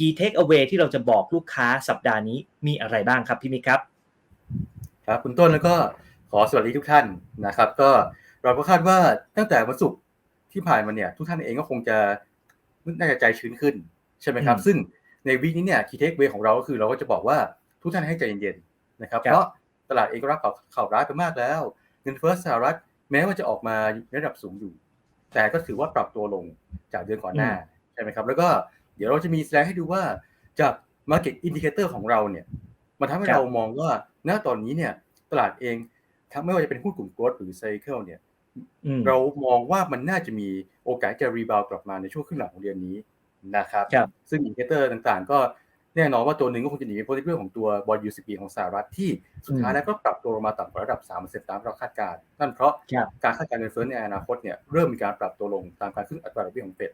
Key Take Away ที่เราจะบอกลูกค้าสัปดาห์นี้มีอะไรบ้างครับพี่มิกครับครับคุณต้นแล้วก็ขอสวัสดีทุกท่านนะครับ ก็เราก็คาดว่าตั้งแต่วันศุกร์ที่ผ่านมาเนี่ยทุกท่านเองก็คงจะน่าจะใจชื้นขึ้นใช่ไหมครับอืมซึ่งในวีคนี้เนี่ยคีเทคเวของเราก็คือเราก็จะบอกว่าทุกท่านให้ใจเย็นๆนะครับครับเพราะตลาดเองก็รับข่าวข่าวร้ายไปมากแล้ว เงินเฟ้อสหรัฐแม้ว่าจะออกมาในระดับสูงอยู่ แต่ก็ถือว่าปรับตัวลงจากเดือนก่อนหน้าใช่ไหมครับ แล้วก็ เดี๋ยวเราจะมีแสดงให้ดูว่าจาก Market Indicator ของเราเนี่ยมันทำให้ครับเรามองว่าณตอนนี้เนี่ย ตลาดเองทั้งไม่ว่าจะเป็นหุ้นกลุ่ม growth หรือ cycle เนี่ยอืมเรามองว่ามันน่าจะมีโอกาสจะรีบาวกลับมาในช่วงครึ่งหลังของเดือนนี้นะครับครับซึ่งอินดิเคเตอร์ต่างๆ ก็แน่นอนว่าตัวหนึ่งก็คงจะหนีไปพ้นเรื่องของตัวบอลยูซีปีของสหรัฐที่สุดท้ายแล้วก็ปรับตัวลงมาต่ำกว่าระดับ3%ตามที่เราคาดการณ์นั่นเพราะครับการคาดการณ์เงินเฟ้อในอนาคตเนี่ยเริ่มมีการปรับตัวลงตามการขึ้นอัตราดอกเบี้ยของเฟด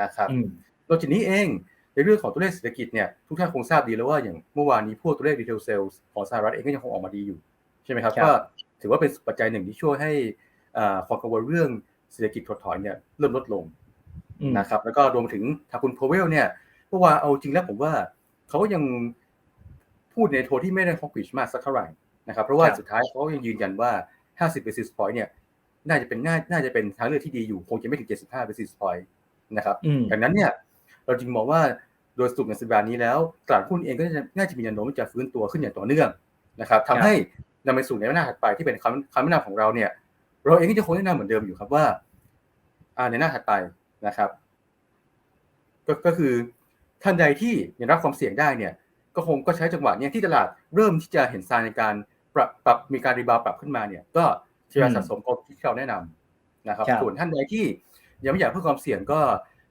นะครับอืม นอกจากนี้เองในเรื่องของตัวเลขเศรษฐกิจเนี่ยทุกท่านคงทราบดีแล้วว่าอย่างเมื่อวานนี้พวกตัวเลขดีเทลเซลส์ของสหรัฐเองก็ยังคงออกมาดีอยู่ใช่ไหมครับครับก็ถือว่าเป็นปัจจัยหนึ่งที่ช่วยให้อ่าความกังวลเรื่องเศรษฐกิจถดถอยเนี่ยเริ่มลดลงอืมนะครับแล้วก็รวมถึงทางคุณโพเวลเนี่ยเมื่อวานเอาจริงแล้วผมว่าเขาก็ยังพูดในโทนที่ไม่ได้ฮอกกิชมากสักเท่าไหร่นะครับเพราะว่าครับสุดท้ายเขาก็ยังยืนยันว่า 50 basis point เนี่ยน่าจะเป็นน่าน่าจะเป็นทางเลือกที่ดีอยู่คงจะไม่ถึง 75 basis point นะครับอืมดังนั้นเนี่ย เราจึงมองว่าโดยสรุปในสัปดาห์นี้แล้วตลาดหุ้นเองก็จะน่าจะมีแนวโน้มที่จะฟื้นตัวขึ้นอย่างต่อเนื่องนะครับครับทำให้นำไปสู่ในหน้าถัดไปที่เป็นคำคำแนะนำของเราเนี่ย เราเองก็จะคงแนะนำเหมือนเดิมอยู่ครับว่าอ่าในหน้าถัดไปนะครับก็ก็คือท่านใดที่ยังรับความเสี่ยงได้เนี่ยก็คงก็ใช้จังหวะเนี้ยที่ตลาดเริ่มที่จะเห็นซายในการปรับปรับมีการรีบาวด์ปรับขึ้นมาเนี่ยก็ทยอยสะสมกองทุนที่เราแนะนำนะครับครับ ส่วนท่านใดที่ยังไม่อยากเพิ่มความเสี่ยงก็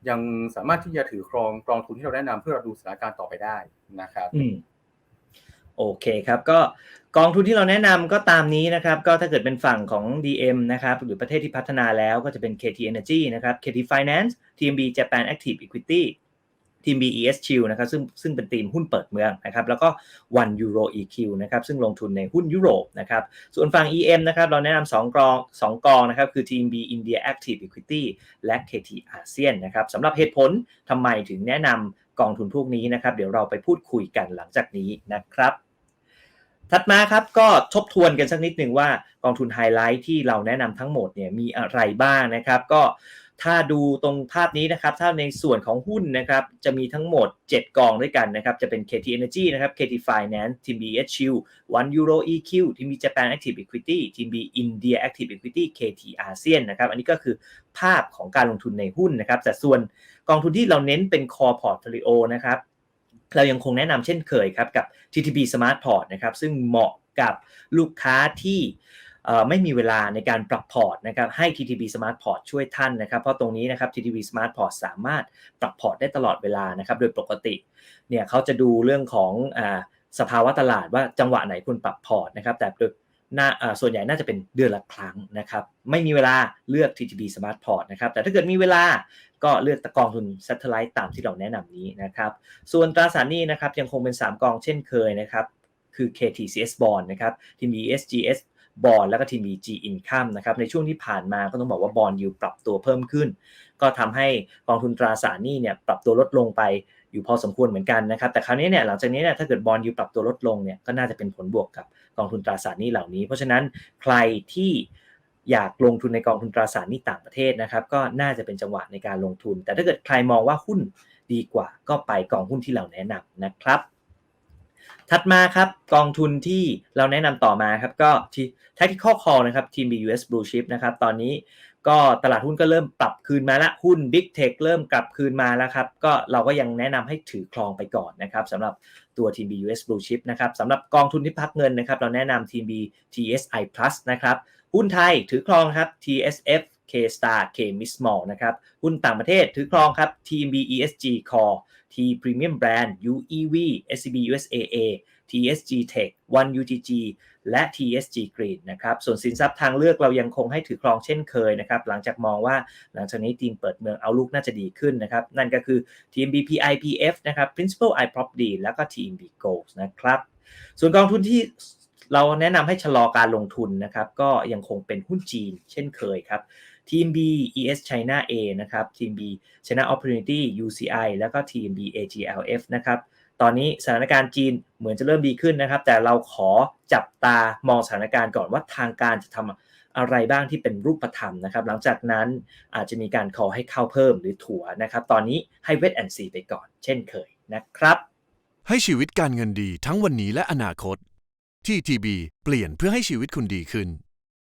ยังสามารถที่จะถือครองกองทุนที่เราแนะนำเพื่อเราดูสถานการณ์ต่อไปได้นะครับโอเคครับก็กองทุนที่เราแนะนำก็ตามนี้นะครับ ก็ถ้าเกิดเป็นฝั่งของ DM นะครับ หรือประเทศที่พัฒนาแล้วก็จะเป็น KT Energy นะครับ KT Finance TMB Japan Active Equity TMB ES Chill นะครับซึ่งซึ่งเป็นทีมหุ้นเปิดเมืองนะครับแล้วก็ One Euro EQ นะครับซึ่งลงทุนในหุ้นยุโรปนะครับส่วนฝั่ง EM นะครับเราแนะนำสองกองสองกองนะครับคือ TMB India Active Equity และ KT ASEAN นะครับสำหรับเหตุผลทำไมถึงแนะนำกองทุนพวกนี้นะครับเดี๋ยวเราไปพูดคุยกันหลังจากนี้นะครับถัดมาครับก็ทบทวนกันสักนิดหนึ่งว่ากองทุนไฮไลท์ที่เราแนะนำทั้งหมดเนี่ยมีอะไรบ้างนะครับ ก็ ถ้าดูตรงภาพนี้นะครับถ้าในส่วนของหุ้นนะครับจะมีทั้งหมด 7 กองด้วยกันนะครับจะเป็น KT Energy นะครับ KT Finance TB Shield One Euro EQ TB Japan Active Equity TB India Active Equity KT ASEAN นะครับอันนี้ก็คือภาพของการลงทุนในหุ้นนะครับแต่ส่วนกองทุนที่เราเน้นเป็น Core Portfolio นะครับเรายังคงแนะนำเช่นเคยครับกับ TTB Smart Port นะครับซึ่งเหมาะกับลูกค้าที่ ไม่มีเวลาในการปรับพอร์ตนะครับให้ TTB Smart Port ช่วยท่านนะครับเพราะตรงนี้นะครับ TTB Smart Port สามารถปรับพอร์ตได้ตลอดเวลานะครับโดยปกติเนี่ยเขาจะดูเรื่องของอสภาวะตลาดว่าจังหวะไหนคุณปรับพอร์ตนะครับแต่โดยน่าส่วนใหญ่น่าจะเป็นเดือนละครั้งนะครับไม่มีเวลาเลือก TTB Smart Port นะครับแต่ถ้าเกิดมีเวลาก็เลือกตะกองทุน Satellite ตามที่เราแนะนำนี้นะครับส่วนตราสารนี้นะครับยังคงเป็น 3 กองเช่นเคยนะครับคือ KTCS Bond นะครับทีม ESGS Bond แล้วก็ทีม G Income นะครับในช่วงที่ผ่านมาก็ต้องบอกว่าบอลยูปรับตัวเพิ่มขึ้น ก็ทำให้กองทุนตราสารหนี้เนี่ยปรับตัวลดลงไปอยู่พอสมควรเหมือนกันนะครับแต่คราวนี้เนี่ยหลังจากนี้เนี่ยถ้าเกิดบอลยูปรับตัวลดลงเนี่ยก็น่าจะเป็นผลบวกกับกองทุนตราสารหนี้เหล่านี้ เพราะฉะนั้นใครที่อยากลงทุนในกองทุนตราสารหนี้ต่างประเทศนะครับก็น่าจะเป็นจังหวะในการลงทุน แต่ถ้าเกิดใครมองว่าหุ้นดีกว่าก็ไปกองหุ้นที่เราแนะนำนะครับ ถัดมาครับกองทุนที่เราแนะนำต่อมาครับก็ที่ Tactical Call นะครับทีม BUS Blue Chip นะครับตอนนี้ก็ตลาดหุ้นก็เริ่มปรับคืนมาละหุ้น Big Tech เริ่มกลับคืนมาแล้วครับก็เราก็ยังแนะนำให้ถือครองไปก่อนนะครับสำหรับตัวทีม BUS Blue Chip นะครับสำหรับกองทุนที่พักเงินนะครับเราแนะนำทีม B TSI Plus นะครับหุ้นไทยถือครองครับ TSF K Star K Miss Mall นะครับ หุ้นต่างประเทศถือครองครับ TMB ESG Core T Premium Brand UEV SCB USAA TSG Tech One UTG และ TSG Green นะครับ ส่วนสินทรัพย์ทางเลือกเรายังคงให้ถือครองเช่นเคยนะครับ หลังจากมองว่าหลังจากนี้ทีมเปิดเมืองเอาลุกน่าจะดีขึ้นนะครับ นั่นก็คือ TMB PIPF นะครับ Principal I Property แล้วก็ TMB Gold นะครับ ส่วนกองทุนที่ เราแนะนำให้ชะลอการลงทุนนะครับ ก็ยังคงเป็นหุ้นจีน เช่นเคยครับ TMB ES China A นะครับ TMB China Opportunity UCI แล้วก็ TMB AGLF นะครับตอนนี้สถานการณ์จีนเหมือนจะเริ่มดีขึ้นนะครับ แต่เราขอจับตามองสถานการณ์ก่อนว่าทางการจะทำอะไรบ้างที่เป็นรูปธรรมนะครับ หลังจากนั้นอาจจะมีการขอให้เข้าเพิ่มหรือถัวนะครับ ตอนนี้ให้เวทแอนซีไปก่อน เช่นเคยนะครับ ให้ชีวิตการเงินดีทั้งวันนี้และอนาคต TTB เปลี่ยนเพื่อให้ชีวิตคุณดีขึ้น